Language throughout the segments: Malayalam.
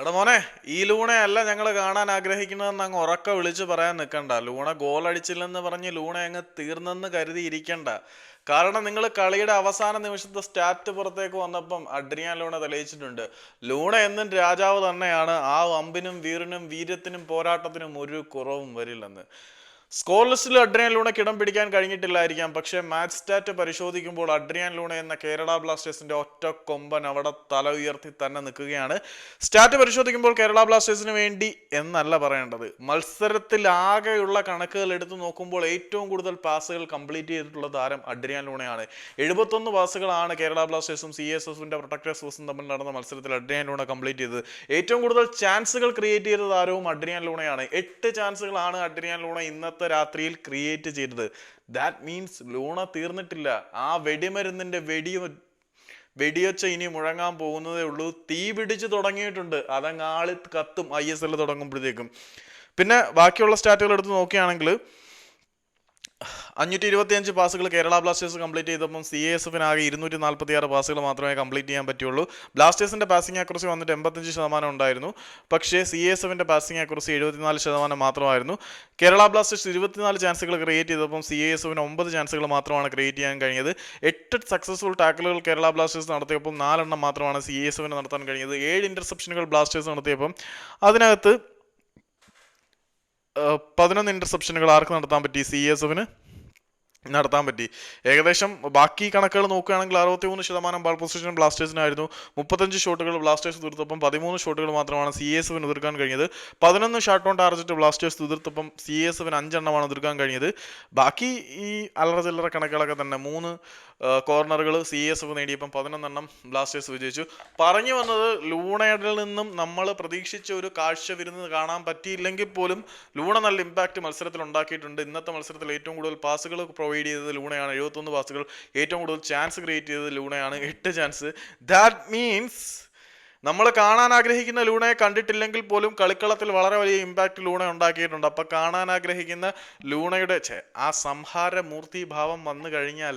എടാ മോനെ ഈ ലൂണയല്ല ഞങ്ങൾ കാണാൻ ആഗ്രഹിക്കുന്നതെന്ന് അങ്ങ് ഉറക്ക വിളിച്ച് പറയാൻ നിൽക്കണ്ട ലൂണ ഗോൾ അടിച്ചില്ലെന്ന് പറഞ്ഞ് ലൂണ അങ്ങ് തീർന്നെന്ന് കരുതി ഇരിക്കണ്ട. കാരണം നിങ്ങൾ കളിയുടെ അവസാന നിമിഷത്തെ സ്റ്റാറ്റ് പുറത്തേക്ക് വന്നപ്പം അഡ്രിയാൻ ലൂണ തെളിയിച്ചിട്ടുണ്ട്. ലൂണ എന്നും രാജാവ് തന്നെയാണ്. ആ അമ്പിനും വീറിനും വീര്യത്തിനും പോരാട്ടത്തിനും ഒരു കുറവും വരില്ലെന്ന്. സ്കോർ അഡ്രിയൻ ലൂണയ്ക്ക് ഇടം പിടിക്കാൻ കഴിഞ്ഞിട്ടില്ലായിരിക്കാം. പക്ഷേ മാച്ച് സ്റ്റാറ്റ് പരിശോധിക്കുമ്പോൾ അഡ്രിയാൻ ലൂണ എന്ന കേരള ബ്ലാസ്റ്റേഴ്സിന്റെ ഒറ്റ കൊമ്പൻ അവിടെ തല ഉയർത്തി തന്നെ നിൽക്കുകയാണ്. സ്റ്റാറ്റ് പരിശോധിക്കുമ്പോൾ കേരള ബ്ലാസ്റ്റേഴ്സിന് വേണ്ടി എന്നല്ല പറയേണ്ടത്. മത്സരത്തിൽ ആകെയുള്ള കണക്കുകൾ എടുത്തു നോക്കുമ്പോൾ ഏറ്റവും കൂടുതൽ പാസുകൾ കംപ്ലീറ്റ് ചെയ്തിട്ടുള്ള താരം അഡ്രിയാൻ ലൂണയാണ്. എഴുപത്തൊന്ന് പാസുകളാണ് കേരള ബ്ലാസ്റ്റേഴ്സും സി എസ് എഫിന്റെ പ്രൊട്ടക്ടേഴ്സ് തമ്മിൽ നടന്ന മത്സരത്തിൽ അഡ്രിയാൻ ലൂണ കംപ്ലീറ്റ് ചെയ്തത്. ഏറ്റവും കൂടുതൽ ചാൻസുകൾ ക്രിയേറ്റ് ചെയ്ത താരവും അഡ്രിയാൻ ലൂണയാണ്. എട്ട് ചാൻസുകളാണ് അഡ്രിയാൻ ലൂണ ഇന്നത്തെ രാത്രിയിൽ ക്രിയേറ്റ് ചെയ്തത്. ദാറ്റ് മീൻസ് ലൂണ തീർന്നിട്ടില്ല. ആ വെടിമരുന്നിന്റെ വെടി വെടിയൊച്ച ഇനി മുഴങ്ങാൻ പോകുന്നതേ ഉള്ളൂ. തീ പിടിച്ച് തുടങ്ങിയിട്ടുണ്ട്. അതങ്ങാളി കത്തും ഐ എസ് എൽ തുടങ്ങുമ്പോഴത്തേക്കും. പിന്നെ ബാക്കിയുള്ള സ്റ്റാറ്റുകൾ എടുത്ത് നോക്കുകയാണെങ്കിൽ അഞ്ഞൂറ്റി ഇരുപത്തിയഞ്ച് പാസുകൾ കേരള ബ്ലാസ്റ്റേഴ്സ് കംപ്ലീറ്റ് ചെയ്തപ്പം സി എസ് എഫിന് ആകെ ഇരുന്നൂറ്റി നാൽപ്പത്തി ആറ് പാസുകൾ മാത്രമേ കംപ്ലീറ്റ് ചെയ്യാൻ പറ്റുള്ളൂ. ബ്ലാസ്റ്റേഴ്സിന്റെ പാസിംഗ് ആക്രസി വന്നിട്ട് എൺപത്തഞ്ച് ശതമാനം ഉണ്ടായിരുന്നു. പക്ഷേ സി എസ് എഫിന്റെ പാസിംഗ് ആക്രസി എഴുപത്തിനാല് ശതമാനം മാത്രമായിരുന്നു. കേരള ബ്ലാസ്റ്റേഴ്സ് ഇരുപത്തിനാല് ചാൻസുകൾ ക്രിയേറ്റ് ചെയ്തപ്പം സി എസ് എഫിന് ഒമ്പത് ചാൻസുകൾ മാത്രമാണ് ക്രിയേറ്റ് ചെയ്യാൻ കഴിഞ്ഞത്. എട്ട് സക്സസ്ഫുൾ ടാക്കിളുകൾ കേരള ബ്ലാസ്റ്റേഴ്സ് നടത്തിയപ്പോൾ നാലെണ്ണം മാത്രമാണ് സി എസ് എഫിന് നടത്താൻ കഴിഞ്ഞത്. ഏഴ് ഇന്റർസെപ്ഷനുകൾ ബ്ലാസ്റ്റേഴ്സ് നടത്തിയപ്പം അതിനകത്ത് പതിനൊന്ന് ഇന്റർസെപ്ഷനുകൾ ആർക്ക് നടത്താൻ പറ്റി സി എസ് എഫിന് നടത്താൻ പറ്റി. ഏകദേശം ബാക്കി കണക്കുകൾ നോക്കുകയാണെങ്കിൽ അറുപത്തി മൂന്ന് ശതമാനം ബാൾ പൊസിഷൻ ബ്ലാസ്റ്റേഴ്സിനായിരുന്നു മുപ്പത്തഞ്ച് ഷോട്ടുകൾ ബ്ലാസ്റ്റേഴ്സ് തീർത്തപ്പം പതിമൂന്ന് ഷോട്ടുകൾ മാത്രമാണ് സി എസ് എഫിന് എതിർക്കാൻ കഴിഞ്ഞത്. പതിനൊന്ന് ഷോട്ട് ഓൺ ടാർജറ്റ് ബ്ലാസ്റ്റേഴ്സ് തീർത്തപ്പം സി എസ് എഫിന് അഞ്ചെണ്ണമാണ് എതിർക്കാൻ കഴിഞ്ഞത്. ബാക്കി ഈ അല്ലറ ചില്ലറ കണക്കുകളൊക്കെ തന്നെ മൂന്ന് കോർണറുകൾ സി എസ് എഫ് നേടിയപ്പം പതിനൊന്നെണ്ണം ബ്ലാസ്റ്റേഴ്സ് വിജയിച്ചു. പറഞ്ഞു വന്നത് ലൂണയുടെ നിന്നും നമ്മൾ പ്രതീക്ഷിച്ച ഒരു കാഴ്ച വിരുന്ന് കാണാൻ പറ്റിയില്ലെങ്കിൽ പോലും ലൂണ നല്ല ഇമ്പാക്റ്റ് മത്സരത്തിൽ ഉണ്ടാക്കിയിട്ടുണ്ട്. ഇന്നത്തെ മത്സരത്തിൽ ഏറ്റവും കൂടുതൽ പാസുകൾ പ്രൊവൈഡ് ചെയ്തത് ലൂണയാണ്. എഴുപത്തൊന്ന് പാസുകൾ ഏറ്റവും കൂടുതൽ ചാൻസ് ക്രിയേറ്റ് ചെയ്തത് ലൂണയാണ്. എട്ട് ചാൻസ് ദാറ്റ് മീൻസ് നമ്മൾ കാണാൻ ആഗ്രഹിക്കുന്ന ലൂണയെ കണ്ടിട്ടില്ലെങ്കിൽ പോലും കളിക്കളത്തിൽ വളരെ വലിയ ഇമ്പാക്റ്റ് ലൂണ ഉണ്ടാക്കിയിട്ടുണ്ട്. അപ്പം കാണാൻ ആഗ്രഹിക്കുന്ന ലൂണയുടെ ആ സംഹാര മൂർത്തി ഭാവം വന്നു കഴിഞ്ഞാൽ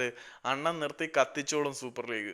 അണ്ണൻ നിർത്തി കത്തിച്ചോളും സൂപ്പർ ലീഗ്